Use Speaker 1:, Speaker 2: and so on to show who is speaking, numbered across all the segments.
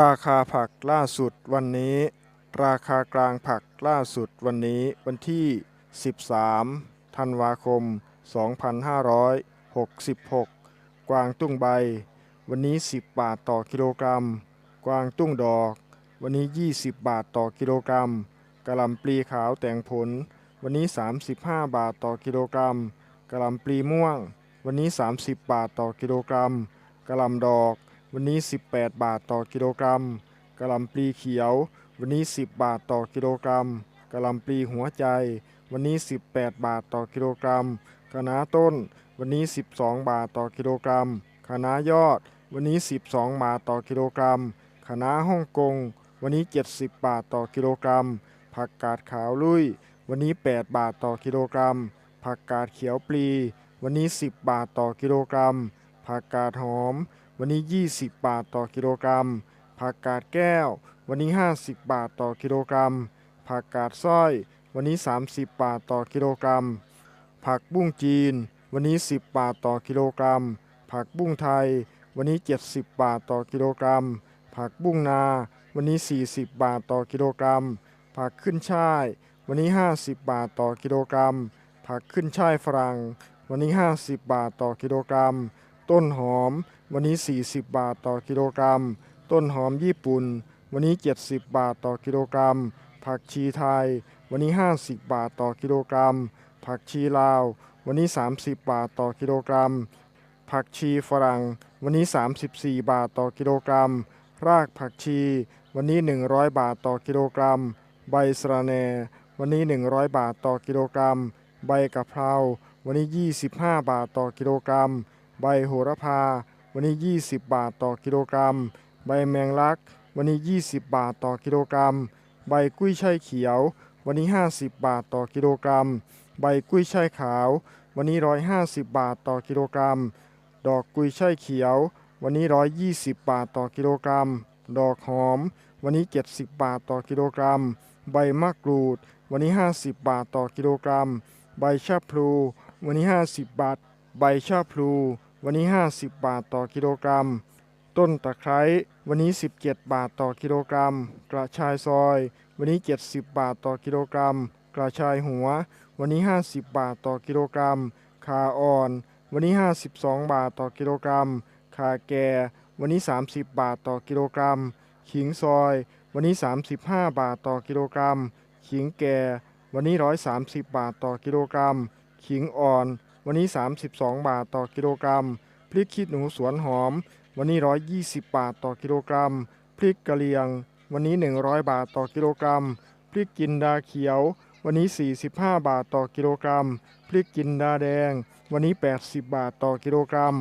Speaker 1: ราคาผักล่าสุดวันนี้ ราคากลางผักล่าสุดวันนี้วันที่ 13 ธันวาคม 2566 กวางตุ้งใบ วันนี้ 10 บาทต่อกิโลกรัม กวางตุ้งดอก วันนี้ 20 บาทต่อกิโลกรัมกะหล่ำปลีขาวแต่งผล วันนี้ 35 บาทต่อกิโลกรัมกะหล่ำปลีม่วง วันนี้ 30 บาทต่อกิโลกรัมกะหล่ำดอก วันนี้ 18 บาทต่อกิโลกรัมกะหล่ำปลีเขียว วันนี้ 10 บาทต่อกิโลกรัมกะหล่ำปลีหัวใจ วันนี้ 18 บาทต่อกิโลกรัมคะน้าต้น วันนี้ 12 บาทต่อกิโลกรัมคะน้ายอด วันนี้ 12 บาทต่อกิโลกรัมคะน้าฮ่องกง วันนี้ 70 บาทต่อกิโลกรัม ผักกาดขาวลุย วันนี้ 8 บาทต่อกิโลกรัม ผักกาดเขียวปลี วันนี้ 10 บาทต่อกิโลกรัม ผักกาดหอม วันนี้ 20 บาทต่อกิโลกรัม ผักกาดแก้ว วันนี้ 50 บาทต่อกิโลกรัม ผักกาดสร้อย วันนี้ 30 บาทต่อกิโลกรัม ผักบุ้งจีน วันนี้ 10 บาทต่อกิโลกรัม ผักบุ้งไทย วันนี้ 70 บาทต่อกิโลกรัม ผักบุ้งนา วันนี้ 40 บาทต่อกิโลกรัม ผักขึ้นช่าย วันนี้ 50 บาทต่อกิโลกรัม ผักขึ้นช่ายฝรั่ง วันนี้ 50 บาทต่อกิโลกรัม ต้นหอม วันนี้ 40 บาทต่อกิโลกรัม ต้นหอมญี่ปุ่น วันนี้ 70 บาทต่อกิโลกรัม ผักชีไทย วันนี้ 50 บาทต่อกิโลกรัม ผักชีลาว วันนี้ 30 บาทต่อกิโลกรัม ผักชีฝรั่ง วันนี้ 34 บาทต่อกิโลกรัม รากผักชี วันนี้ 100 บาทต่อกิโลกรัม ใบสะระแหน่ วันนี้ 100 บาทต่อกิโลกรัม ใบกะเพรา วันนี้ 25 บาทต่อกิโลกรัม ใบโหระพา วันนี้ 20 บาทต่อกิโลกรัม ใบแมงลัก วันนี้ 20 บาทต่อกิโลกรัม ใบกุ้ยช่ายเขียว วันนี้ 50 บาทต่อกิโลกรัม ใบกุ้ยช่ายขาว วันนี้ 150 บาทต่อกิโลกรัม ดอกกุยช่ายเขียว วันนี้ 120 บาทต่อกิโลกรัม ดอกหอม วันนี้ 70 บาทต่อกิโลกรัม ใบมะกรูด วันนี้ 50 บาทต่อกิโลกรัม ใบชะพลู วันนี้ 50 บาท ใบชะพลู วันนี้ 50 บาทต่อกิโลกรัม ต้นตะไคร้วันนี้ 17 บาทต่อกิโลกรัม กระชายซอย วันนี้ 70 บาทต่อกิโลกรัม กระชายหัว วันนี้ 50 บาทต่อกิโลกรัมขาอ่อน วันนี้ 52 บาทต่อกิโลกรัมขาแก่ วันนี้ 30 บาทต่อกิโลกรัม ขิงซอย วันนี้ 35 บาทต่อกิโลกรัม ขิงแก่ วันนี้ 130 บาทต่อกิโลกรัม ขิงอ่อน วันนี้ 32 บาทต่อกิโลกรัม พริกขี้หนูสวนหอม วันนี้ 120 บาทต่อกิโลกรัม พริกกะเหรี่ยง วันนี้ 100 บาทต่อกิโลกรัม พริกจินดาเขียว วันนี้ 45 บาทต่อกิโลกรัม พริกจินดาแดง วันนี้ 80 บาทต่อกิโลกรัม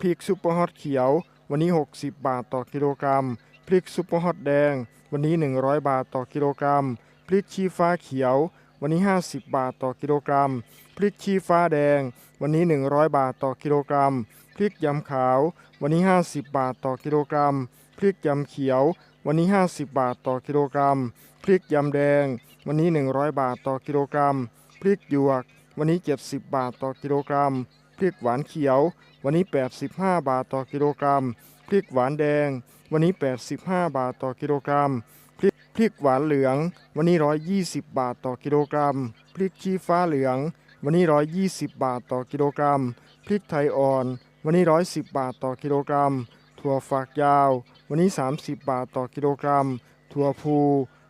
Speaker 1: พริกซุปเปอร์ฮอตเขียว วันนี้ 60 บาทต่อกิโลกรัม พริกซุปเปอร์ฮอตแดง วันนี้ 100 บาทต่อกิโลกรัม พริกชี้ฟ้าเขียว วันนี้ 50 บาทต่อกิโลกรัม พริกชี้ฟ้าแดง วันนี้ 100 บาทต่อกิโลกรัม พริกยำขาว วันนี้ 50 บาทต่อกิโลกรัม พริกยำเขียว วันนี้ 50 บาทต่อกิโลกรัม พริกยำแดง วันนี้ 100 บาทต่อกิโลกรัม พริกหยวก วันนี้ 70 บาทต่อกิโลกรัม พริกหวานเขียว วันนี้ 85 บาทต่อกิโลกรัม พริกหวานแดง วันนี้ 85 บาทต่อกิโลกรัม พริก ริกหวานเหลือง วันนี้ 120 บาทต่อกิโลกรัม พริกชี้ฟ้าเหลือง วันนี้ 120 บาทต่อกิโลกรัม พริกไทยอ่อน วันนี้ 110 บาทต่อกิโลกรัม ถั่วฝักยาว วันนี้ 30 บาทต่อกิโลกรัม ถั่วพู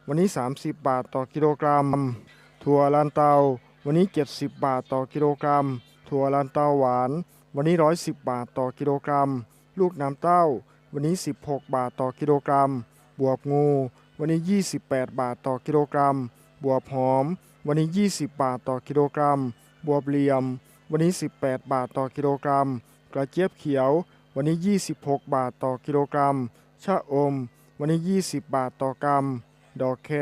Speaker 1: วันนี้ 30 บาทต่อกิโลกรัม ถั่วลันเตา วันนี้ 70 บาทต่อกิโลกรัม ถั่วลันเตาหวาน วันนี้ 110 บาทต่อกิโลกรัม ลูกน้ำเต้า วันนี้ 16 บาทต่อกิโลกรัม บวบงู วันนี้ 28 บาทต่อกิโลกรัม บวบหอม วันนี้ 20 บาทต่อกิโลกรัม บวบเหลี่ยม วันนี้ 18 บาทต่อกิโลกรัม กระเจี๊ยบเขียว วันนี้ 26 บาทต่อกิโลกรัม ชะอม วันนี้ 20 บาทต่อกรัม ดอกแคร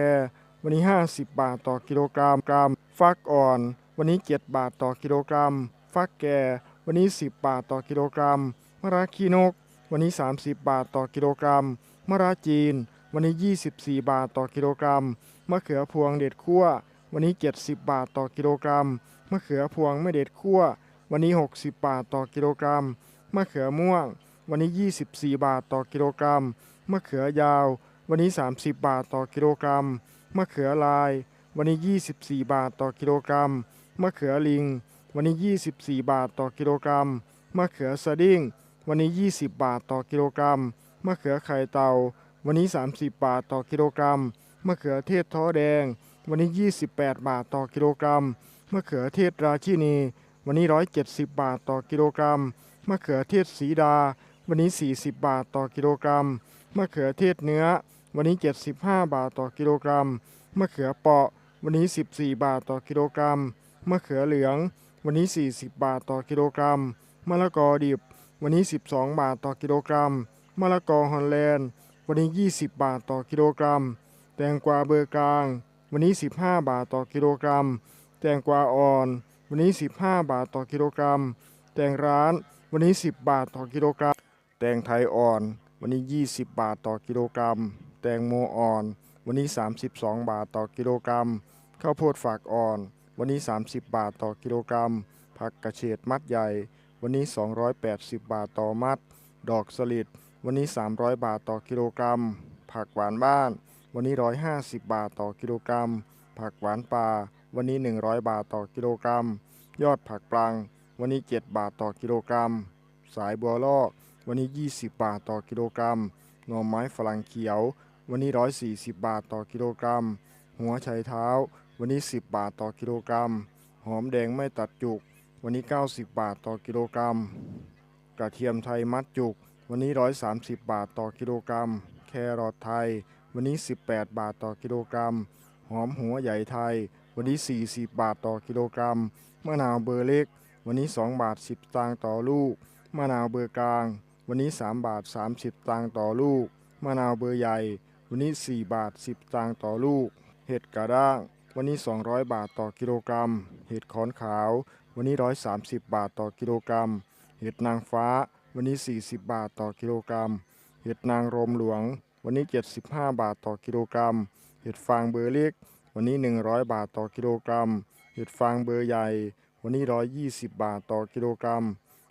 Speaker 1: วันนี้ 50 บาทต่อกิโลกรัมกรัม ฟักอ่อน วันนี้ 7 บาทต่อกิโลกรัม ฟักแก่ วันนี้ 10 บาทต่อกิโลกรัม มะระขี้นก วันนี้ 30 บาทต่อกิโลกรัม มะระจีน วันนี้ 24 บาทต่อกิโลกรัม มะเขือพวงเด็ดคั่ววันนี้ 70 บาทต่อกิโลกรัม มะเขือพวงไม่เด็ดคั่ววันนี้ 60 บาทต่อกิโลกรัม มะเขือม่วง วันนี้ 24 บาทต่อกิโลกรัมมมะเขือยาว วันนี้ 30 บาทต่อกิโลกรัม มะเขือลาย วันนี้ 24 บาทต่อกิโลกรัม มะเขือลิง วันนี้ 24 บาทต่อกิโลกรัม มะเขือสดิ้ง วันนี้ 20 บาทต่อกิโลกรัม มะเขือไข่เต่า วันนี้ 30 บาทต่อกิโลกรัมมะเขือเทศท้อแดง วันนี้ 28 บาทต่อกิโลกรัมมะเขือเทศราชินี วันนี้ 170 บาทต่อกิโลกรัมมะเขือเทศสีดา วันนี้ 40 บาทต่อกิโลกรัมมะเขือเทศเนื้อ วันนี้ 75 บาทต่อกิโลกรัมมะเขือเปาะ วันนี้ 14 บาทต่อกิโลกรัมมะเขือเหลือง วันนี้ 40 บาทต่อกิโลกรัมมะละกอดิบ วันนี้ 12 บาทต่อกิโลกรัมมะละกอฮอลแลนด์ วันนี้ 20 บาทต่อกิโลกรัม แตงกวาเบอร์กลาง วันนี้ 15 บาทต่อกิโลกรัม แตงกวาอ่อน วันนี้ 15 บาทต่อกิโลกรัม แตงร้าน วันนี้ 10 บาทต่อกิโลกรัม แตงไทยอ่อน วันนี้ 20 บาทต่อกิโลกรัม แตงโมอ่อน วันนี้ 32 บาทต่อกิโลกรัม ข้าวโพดฝากอ่อน วันนี้ 30 บาทต่อกิโลกรัม ผักกระเฉดมัดใหญ่ วันนี้ 280 บาทต่อมัด ดอกสลิด วันนี้ 300 บาทต่อกิโลกรัม ผักหวานบ้าน วันนี้ 150 บาทต่อกิโลกรัม ผักหวานป่า วันนี้ 100 บาทต่อกิโลกรัม ยอดผักปลัง วันนี้ 7 บาทต่อกิโลกรัม สายบัวลอก วันนี้ 20 บาทต่อกิโลกรัม หน่อไม้ฝรั่งเขียว วันนี้ 140 บาทต่อกิโลกรัม หัวไชเท้า วันนี้ 10 บาทต่อกิโลกรัม หอมแดงไม่ตัดจุก วันนี้ 90 บาทต่อกิโลกรัม กระเทียมไทยมัดจุก วันนี้ 130 บาทต่อกิโลกรัม แครอทไทย วันนี้ 18 บาทต่อกิโลกรัม หอมหัวใหญ่ไทย วันนี้ 40 บาทต่อกิโลกรัม มะนาวเบอร์เล็ก วันนี้ 2 บาท 10ตางต่อลูก มะนาวเบอร์กลาง วันนี้ 3 บาท 30สตางต่อลูก มะนาวเบอร์ใหญ่ วันนี้ 4 บาท 10ตางต่อลูก เห็ดกระด้าง วันนี้ 200 บาทต่อกิโลกรัม เห็ดขอนขาว วันนี้ 130 บาทต่อกิโลกรัม เห็ดนางฟ้า วันนี้ 40 บาทต่อกิโลกรัม เห็ดนางรมหลวง วันนี้ 75 บาทต่อกิโลกรัม เห็ดฟางเบอร์เล็ก วันนี้ 100 บาทต่อกิโลกรัม เห็ดฟางเบอร์ใหญ่ วันนี้ 120 บาทต่อกิโลกรัม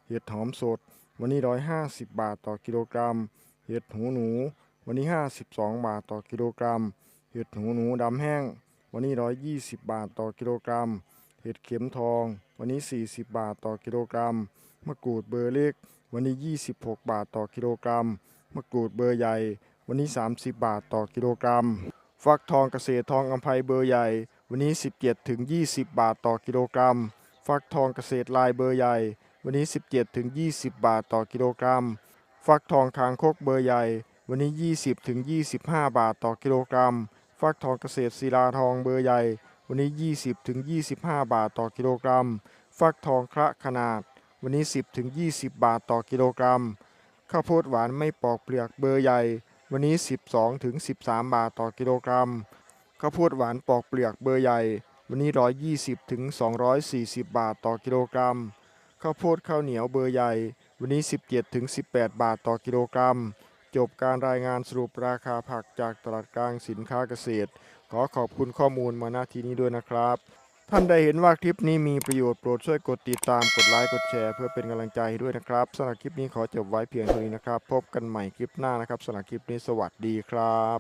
Speaker 1: เห็ดหอมสด วันนี้ 150 บาทต่อกิโลกรัม เห็ดหูหนู วันนี้ 52 บาทต่อกิโลกรัม เห็ดหูหนูดำแห้ง วันนี้ 120 บาทต่อกิโลกรัม เห็ดเข็มทอง วันนี้ 40 บาทต่อกิโลกรัม มะกรูดเบอร์เล็ก วันนี้ 26 บาทต่อกิโลกรัม มะกรูดเบอร์ใหญ่ วันนี้ 30 บาทต่อกิโลกรัม ฟักทองเกษตรทองอัมภัยเบอร์ใหญ่ วันนี้ 17ถึง20 บาทต่อกิโลกรัม ฟักทองเกษตรลายเบอร์ใหญ่ วันนี้ 17ถึง20 บาทต่อกิโลกรัม ฟักทองคางคกเบอร์ใหญ่ วันนี้ 20ถึง25 บาทต่อกิโลกรัม ฟักทองเกษตรศิลาทองเบอร์ใหญ่ วันนี้ 20ถึง25 บาทต่อกิโลกรัม ฟักทองคระขนาด วันนี้ 10ถึง20 บาทต่อกิโลกรัม ข้าวโพดหวานไม่ปอกเปลือกเบอร์ใหญ่ วันนี้ 12ถึง13 บาทต่อกิโลกรัม ข้าวโพดหวานปอกเปลือกเบอร์ใหญ่ วันนี้ 120ถึง240 บาทต่อกิโลกรัม ข้าวโพดข้าวเหนียวเบอร์ใหญ่ วันนี้ 17ถึง18 บาทต่อกิโลกรัม จบการรายงานสรุปราคาผักจากตลาดกลางสินค้าเกษตร ขอขอบคุณข้อมูลมาณที่นี้ด้วยนะครับ ท่านใดเห็นว่าคลิปนี้มีประโยชน์โปรดช่วยกดติดตามกดไลค์กดแชร์เพื่อเป็นกำลังใจด้วยนะครับสำหรับคลิปนี้ขอจบไว้เพียงเท่านี้นะครับ พบกันใหม่คลิปหน้านะครับสำหรับคลิปนี้สวัสดีครับ